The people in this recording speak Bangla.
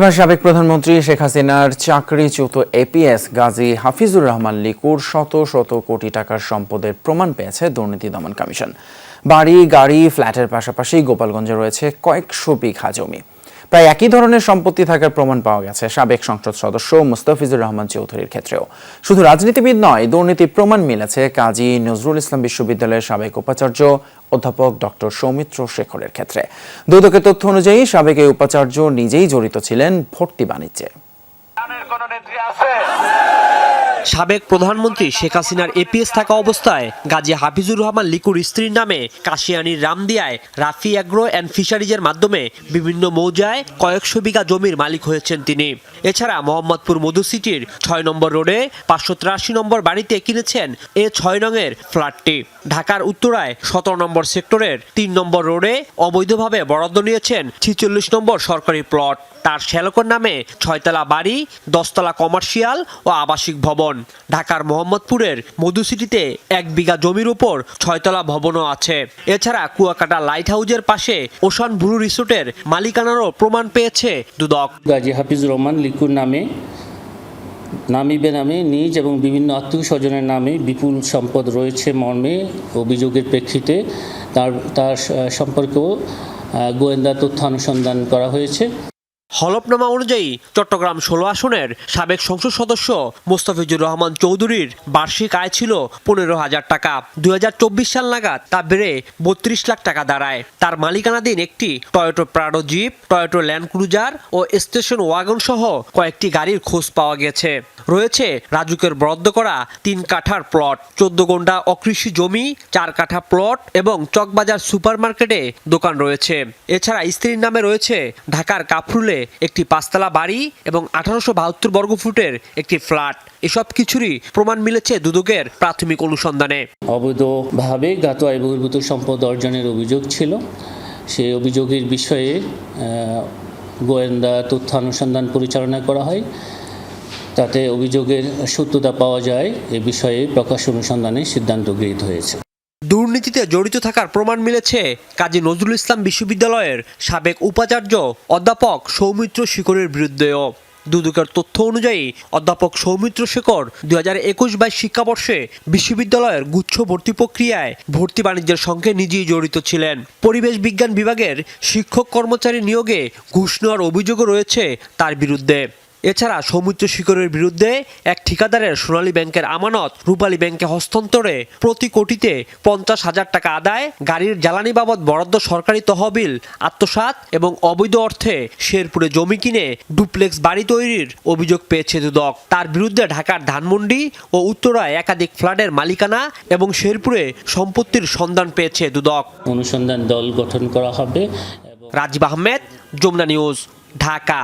এবার সাবেক প্রধানমন্ত্রী শেখ হাসিনার চাকরিচ্যুত এপিএস গাজী হাফিজুর রহমান লিকুর শত শত কোটি টাকার সম্পদের প্রমাণ পেয়েছে দুর্নীতি দমন কমিশন। বাড়ি, গাড়ি, ফ্ল্যাটের পাশাপাশি গোপালগঞ্জে রয়েছে কয়েকশো বিঘা জমি। প্রায় একই ধরনের সম্পত্তি থাকার প্রমাণ পাওয়া গেছে সাবেক সংসদ সদস্য মুস্তাফিজুর রহমান চৌধুরীর ক্ষেত্রেও। শুধু রাজনীতিবিদ নয় দুর্নীতি প্রমাণ মিলেছে কাজী নজরুল ইসলাম বিশ্ববিদ্যালয়ের সাবেক উপাচার্য অধ্যাপক ডক্টর সৌমিত্র শেখরের ক্ষেত্রে। দুদকের তথ্য অনুযায়ী, সাবেক এই উপাচার্য নিজেই জড়িত ছিলেন ভর্তি বাণিজ্যে। সাবেক প্রধানমন্ত্রী শেখ হাসিনার এপিএস থাকা অবস্থায় গাজী হাফিজুর রহমান লিকুর স্ত্রীর নামে কাশিয়ানির রামদিয়ায় রাফি অ্যাগ্রো অ্যান্ড ফিশারিজের মাধ্যমে বিভিন্ন মৌজায় কয়েকশো বিঘা জমির মালিক হয়েছেন তিনি। এছাড়া মোহাম্মদপুর মধু সিটির ছয় নম্বর রোডে পাঁচশো তিরাশি নম্বর বাড়িতে কিনেছেন এ ছয় নংয়ের ফ্ল্যাটটি। ঢাকার উত্তরায় সতেরো নম্বর সেক্টরের তিন নম্বর রোডে অবৈধভাবে বরাদ্দ নিয়েছেন ছিচল্লিশ নম্বর সরকারি প্লট। তার শ্যালকর নামে ছয়তলা বাড়ি, দশতলা কমার্শিয়াল ও আবাসিক ভবন। ঢাকার মোহাম্মদপুরের মধু সিটিতে এক বিঘা জমির উপর ছয়তলা ভবনও আছে। এছাড়া কুয়াকাটা লাইট হাউজের পাশে ওশান ব্লু রিসোর্টের মালিকানারও প্রমাণ পেয়েছে দুদক। গাজী হাফিজ রহমান লিকুর নামে নামি বেনামে নিজ এবং বিভিন্ন আত্মীয় স্বজনের নামে বিপুল সম্পদ রয়েছে মর্মে, অভিযোগের প্রেক্ষিতে তার তার সম্পর্কেও গোয়েন্দা তথ্য অনুসন্ধান করা হয়েছে। হলফনামা অনুযায়ী চট্টগ্রাম ষোলো আসনের সাবেক সংসদ সদস্য মোস্তাফিজুর রহমান চৌধুরীর বার্ষিক আয় ছিল পনেরো হাজার টাকা। দুই হাজার চব্বিশ সাল নাগাদ তা বেড়ে বত্রিশ লাখ টাকা দাঁড়ায়। তার মালিকানাধীন একটি Toyota Prado jeep, Toyota Land Cruiser ও স্টেশন ওয়াগন সহ কয়েকটি গাড়ির খোঁজ পাওয়া গেছে। রয়েছে রাজুকের বরাদ্দ করা তিন কাঠার প্লট, চোদ্দ গোন্ডা অকৃষি জমি, চার কাঠা প্লট এবং চকবাজার সুপার মার্কেটে দোকান রয়েছে। এছাড়া স্ত্রীর নামে রয়েছে ঢাকার কাফরুলে একটি পাঁচতলা বাড়ি এবং আঠারোশো বাহাত্তর বর্গফুটের একটি ফ্ল্যাট। এসব কিছুরই প্রমাণ মিলেছে দুদকের প্রাথমিক অনুসন্ধানে। অবৈধভাবে জ্ঞাত আয় বহির্ভূত সম্পদ অর্জনের অভিযোগ ছিল। সেই অভিযোগের বিষয়ে গোয়েন্দা তথ্য অনুসন্ধান পরিচালনা করা হয়। তাতে অভিযোগের সত্যতা পাওয়া যায়। এ বিষয়ে প্রকাশ অনুসন্ধানে সিদ্ধান্ত গৃহীত হয়েছে। দুর্নীতিতে জড়িত থাকার প্রমাণ মিলেছে কাজী নজরুল ইসলাম বিশ্ববিদ্যালয়ের সাবেক উপাচার্য অধ্যাপক সৌমিত্র শিকরের বিরুদ্ধেও। দুদকের তথ্য অনুযায়ী, অধ্যাপক সৌমিত্র শেখর দুই হাজার একুশ বাইশ শিক্ষাবর্ষে বিশ্ববিদ্যালয়ের গুচ্ছ ভর্তি প্রক্রিয়ায় ভর্তি বাণিজ্যের সঙ্গে নিজেই জড়িত ছিলেন। পরিবেশ বিজ্ঞান বিভাগের শিক্ষক কর্মচারী নিয়োগে ঘুষ নেওয়ার অভিযোগও রয়েছে তার বিরুদ্ধে। এছাড়া সৌমিত্র শিকরের বিরুদ্ধে এক ঠিকাদারের সোনালী ব্যাংকের আমানত রূপালী ব্যাংকে হস্তান্তরে প্রতি কোটিতে পঞ্চাশ হাজার টাকা আদায় গাড়ির জ্বালানি বাবদ বরাদ্দ সরকারি তহবিল আত্মসাৎ এবং অবৈধ অর্থে শেরপুরে জমি কিনে ডুপ্লেক্স বাড়ি তৈরির অভিযোগ পেয়েছে দুদক। তার বিরুদ্ধে ঢাকার ধানমন্ডি ও উত্তরায় একাধিক ফ্ল্যাটের মালিকানা এবং শেরপুরে সম্পত্তির সন্ধান পেয়েছে দুদক। অনুসন্ধান দল গঠন করা হবে এবং রাজীব আহমেদ যমুনা নিউজ ঢাকা।